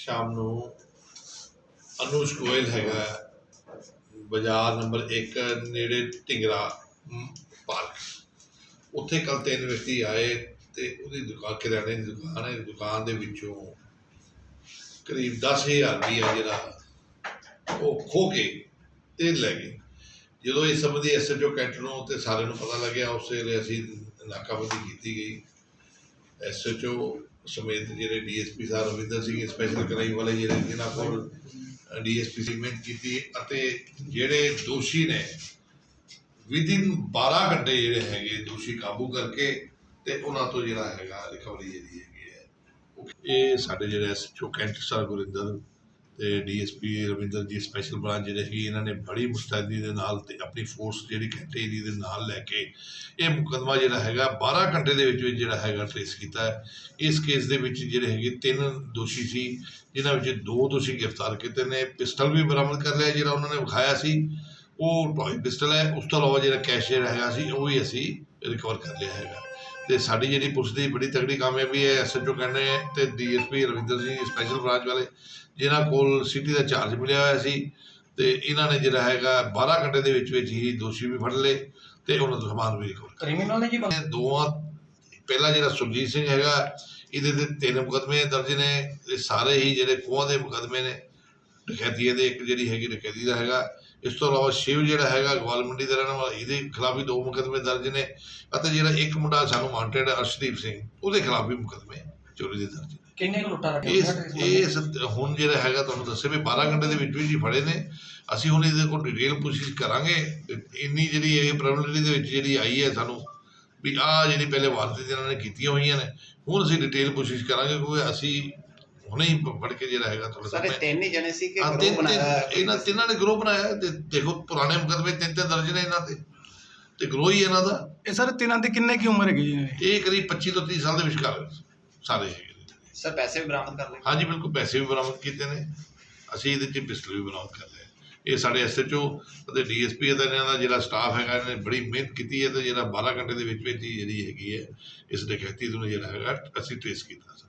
ਸ਼ਾਮ ਨੂੰ ਅਨੁਜ ਗੋਇਲ ਹੈਗਾ ਬਾਜ਼ਾਰ ਨੰਬਰ 1 ਨੇੜੇ ਢਿੰਗਰਾ ਪਾਰਕ। ਉੱਥੇ ਕੱਲ ਤਿੰਨ ਵਿਅਕਤੀ ਆਏ ਤੇ ਉਹਦੀ ਦੁਕਾਨ ਕਿਰਾਣੇ ਦੀ ਦੁਕਾਨ ਹੈ, ਦੁਕਾਨ ਦੇ ਵਿੱਚੋਂ ਕਰੀਬ 10000 ਰੁਪਈਆ ਜਿਹੜਾ ਉਹ ਖੋ ਕੇ ਤੇ ਲੈ ਗਏ। ਜਦੋਂ ਇਸ ਸੰਬੰਧੀ ਐਸਐਚਓ ਕੈਂਟ ਨੂੰ ਤੇ ਸਾਰਿਆਂ ਨੂੰ ਪਤਾ ਲੱਗਿਆ, ਉਸ ਵੇਲੇ ਅਸੀਂ ਨਾਕਾਬੰਦੀ ਕੀਤੀ ਗਈ। ਐਸਐਚਓ ਸਮੇਤ ਜਿਹੜੇ ਡੀਐਸਪੀ ਸਾਹਿਬ ਰਵਿੰਦਰ ਸਿੰਘ ਸਪੈਸ਼ਲ ਕਰਾਈ ਵਾਲੇ ਜਿਹੜੇ ਜਿਨ੍ਹਾਂ ਕੋਲ ਡੀਐਸਪੀ ਸੀ, ਮਿਹਨਤ ਕੀਤੀ ਅਤੇ ਜਿਹੜੇ ਦੋਸ਼ੀ ਨੇ ਵਿਦਿਨ 12 ਘੰਟੇ ਜਿਹੜੇ ਹੈਗੇ ਦੋਸ਼ੀ ਕਾਬੂ ਕਰਕੇ ਤੇ ਉਹਨਾਂ ਤੋਂ ਜਿਹੜਾ ਹੈਗਾ ਰਿਕਵਰੀ ਜਿਹੜੀ ਹੈਗੀ ਹੈ ਇਹ ਸਾਡੇ ਜਿਹੜੇ ਐਸਐਚਓ ਸਰ ਗੁਰਿੰਦਰ ਤੇ ਡੀਐਸਪੀ ਰਵਿੰਦਰ ਜੀ ਸਪੈਸ਼ਲ ਬ੍ਰਾਂਚ ਜਿਹੜੇ ਹੈਗੇ ਇਹਨਾਂ ਨੇ ਬੜੀ ਮੁਸਤੈਦੀ ਦੇ ਨਾਲ ਤੇ ਆਪਣੀ ਫੋਰਸ ਜਿਹੜੀ ਕੈਂਟ ਦੇ ਨਾਲ ਲੈ ਕੇ ਇਹ ਮੁਕਦਮਾ ਜਿਹੜਾ ਹੈਗਾ 12 ਘੰਟੇ ਦੇ ਵਿੱਚ ਵਿੱਚ ਜਿਹੜਾ ਹੈਗਾ ਟ੍ਰੇਸ ਕੀਤਾ ਹੈ। ਇਸ ਕੇਸ ਦੇ ਵਿੱਚ ਜਿਹੜੇ ਹੈਗੇ ਤਿੰਨ ਦੋਸ਼ੀ ਸੀ, ਜਿਨ੍ਹਾਂ ਵਿੱਚ ਦੋ ਦੋਸ਼ੀ ਗ੍ਰਿਫਤਾਰ ਕੀਤੇ ਨੇ। ਪਿਸਟਲ ਵੀ ਬਰਾਮਦ ਕਰ ਲਿਆ ਜਿਹੜਾ ਉਹਨਾਂ ਨੇ ਵਿਖਾਇਆ ਸੀ। ਉਹ ਟੋਏ ਪਿਸਟਲ ਹੈ, ਉਸ ਤੋਂ ਇਲਾਵਾ ਜਿਹੜਾ ਕੈਸ਼ ਜਿਹੜਾ ਹੈਗਾ ਸੀ, ਉਹ ਵੀ ਅਸੀਂ ਰਿਕਵਰ ਕਰ ਲਿਆ ਹੈਗਾ। ਤੇ ਸਾਡੀ ਜਿਹੜੀ ਪੁਲਿਸ ਦੀ ਬੜੀ ਤਗੜੀ ਕਾਮਯਾਬੀ ਹੈ ਐਸਐਚਓ ਕਹਿੰਦੇ ਤੇ DSP Ravinder Singh special branch ਵਾਲੇ ਜਿਨ੍ਹਾਂ ਕੋਲ ਸਿਟੀ ਦਾ ਚਾਰਜ ਮਿਲਿਆ ਹੋਇਆ ਸੀ ਤੇ ਇਹਨਾਂ ਨੇ ਜਿਹੜਾ ਹੈਗਾ 12 ਘੰਟੇ ਦੇ ਵਿੱਚ ਵਿੱਚ ਹੀ ਦੋਸ਼ੀ ਵੀ ਫੜ ਲਏ ਤੇ ਉਹਨਾਂ ਦਾ ਸਮਾਨ ਵੀ ਰਿਕਵਰ ਕ੍ਰਿਮੀਨਲ ਨੇ ਜੀ ਦੋਵਾਂ ਪਹਿਲਾ ਜਿਹੜਾ ਸੁਰਜੀਤ ਸਿੰਘ ਹੈਗਾ ਇਹਦੇ ਤੇ ਤਿੰਨ ਮੁਕਦਮੇ ਦਰਜ ਨੇ ਇਹ ਸਾਰੇ ਹੀ ਜਿਹੜੇ ਖੋਹਾਂ ਦੇ ਮੁਕਦਮੇ ਨੇ ਡਕੈਤੀ ਦੇ ਇੱਕ ਜਿਹੜੀ ਹੈਗੀ ਡਕੈਤੀ ਦਾ ਹੈਗਾ ਇਸ ਤੋਂ ਇਲਾਵਾ ਸ਼ਿਵ ਜਿਹੜਾ ਹੈਗਾ ਗਵਾਲ ਮੰਡੀ ਦਾ ਰਹਿਣ ਵਾਲਾ ਇਹਦੇ ਖਿਲਾਫ ਵੀ ਦੋ ਮੁਕਦਮੇ ਦਰਜ ਨੇ ਅਤੇ ਜਿਹੜਾ ਇੱਕ ਮੁੰਡਾ ਸਾਨੂੰ ਵਾਂਟਡ ਅਰਸ਼ਦੀਪ ਸਿੰਘ ਉਹਦੇ ਖਿਲਾਫ ਵੀ ਮੁਕਦਮੇ ਚੋਰੀ ਦੇ ਦਰਜ ਨੇ। ਕਿੰਨੇ ਲੁੱਟਾਂ ਰੱਖੇ ਇਸ ਇਹ ਹੁਣ ਜਿਹੜਾ ਹੈਗਾ ਤੁਹਾਨੂੰ ਦੱਸਿਆ ਵੀ 12 ਘੰਟੇ ਦੇ ਵਿੱਚ ਵਿੱਚ ਹੀ ਫੜੇ ਨੇ। ਅਸੀਂ ਹੁਣ ਇਹਦੇ ਕੋਲ ਡਿਟੇਲ ਪੁੱਛਗਿੱਛ ਕਰਾਂਗੇ। ਇੰਨੀ ਜਿਹੜੀ ਇਹ ਪ੍ਰੋਬਲਮਟੀ ਦੇ ਵਿੱਚ ਜਿਹੜੀ ਆਈ ਹੈ ਸਾਨੂੰ ਵੀ ਆਹ ਜਿਹੜੀ ਪਹਿਲੇ ਵਾਰਤੇ ਜਿਹਨਾਂ ਨੇ ਕੀਤੀਆਂ ਹੋਈਆਂ ਨੇ ਹੁਣ ਅਸੀਂ ਡਿਟੇਲ ਪੁੱਛਗਿੱਛ ਕਰਾਂਗੇ ਕਿਉਂਕਿ ਅਸੀਂ ਹੁਣੇ ਹੀ ਫੜ ਕੇ ਜਿਹੜਾ ਹੈਗਾ ਤੁਹਾਡੇ ਸਾਰੇ ਤਿੰਨ ਹੀ ਜਣੇ ਸੀ ਕਿ ਗਰੁੱਪ ਬਣਾਇਆ? ਇਹਨਾਂ ਤਿੰਨਾਂ ਨੇ ਗਰੋਹ ਬਣਾਇਆ ਤੇ ਦੇਖੋ ਪੁਰਾਣੇ ਮੁਕਦਮੇ ਤਿੰਨ ਤਿੰਨ ਦਰਜ ਨੇ ਇਹਨਾਂ ਤੇ ਤੇ ਗਰੋਹ ਹੀ ਇਹਨਾਂ ਦਾ। ਇਹ ਸਰ ਤਿੰਨਾਂ ਦੀ ਕਿੰਨੇ ਕੀ ਉਮਰ ਹੈਗੀ ਜੀ? ਇਹ ਕਰੀਬ 25 ਤੋਂ 30 ਸਾਲ ਦੇ ਵਿਚਕਾਰ ਸਾਰੇ ਹੈਗੇ ਨੇ। ਸਰ ਪੈਸੇ ਵੀ ਬਰਾਮਦ ਕਰ ਲਏ? ਹਾਂਜੀ ਬਿਲਕੁਲ ਪੈਸੇ ਵੀ ਬਰਾਮਦ ਕੀਤੇ ਨੇ। ਅਸੀਂ ਇਹਦੇ 'ਚ ਪਿਸਟਲ ਵੀ ਬਰਾਮਦ ਕਰ ਲਿਆ ਇਹ ਸਾਡੇ ਐਸਐਚਓ ਅਤੇ ਡੀਐਸਪੀ ਅਤੇ ਇਹਨਾਂ ਦਾ ਜਿਹੜਾ ਸਟਾਫ ਹੈਗਾ ਇਹਨੇ ਬੜੀ ਮਿਹਨਤ ਕੀਤੀ ਹੈ ਤੇ ਜਿਹੜਾ 12 ਘੰਟੇ ਦੇ ਵਿੱਚ ਵਿੱਚ ਹੀ ਜਿਹੜੀ ਹੈਗੀ ਹੈ ਇਸ ਡਕੈਤੀ ਨੂੰ ਜਿਹੜਾ ਹੈਗਾ ਅਸੀਂ ਟ੍ਰੇਸ ਕੀਤਾ ਸਰ।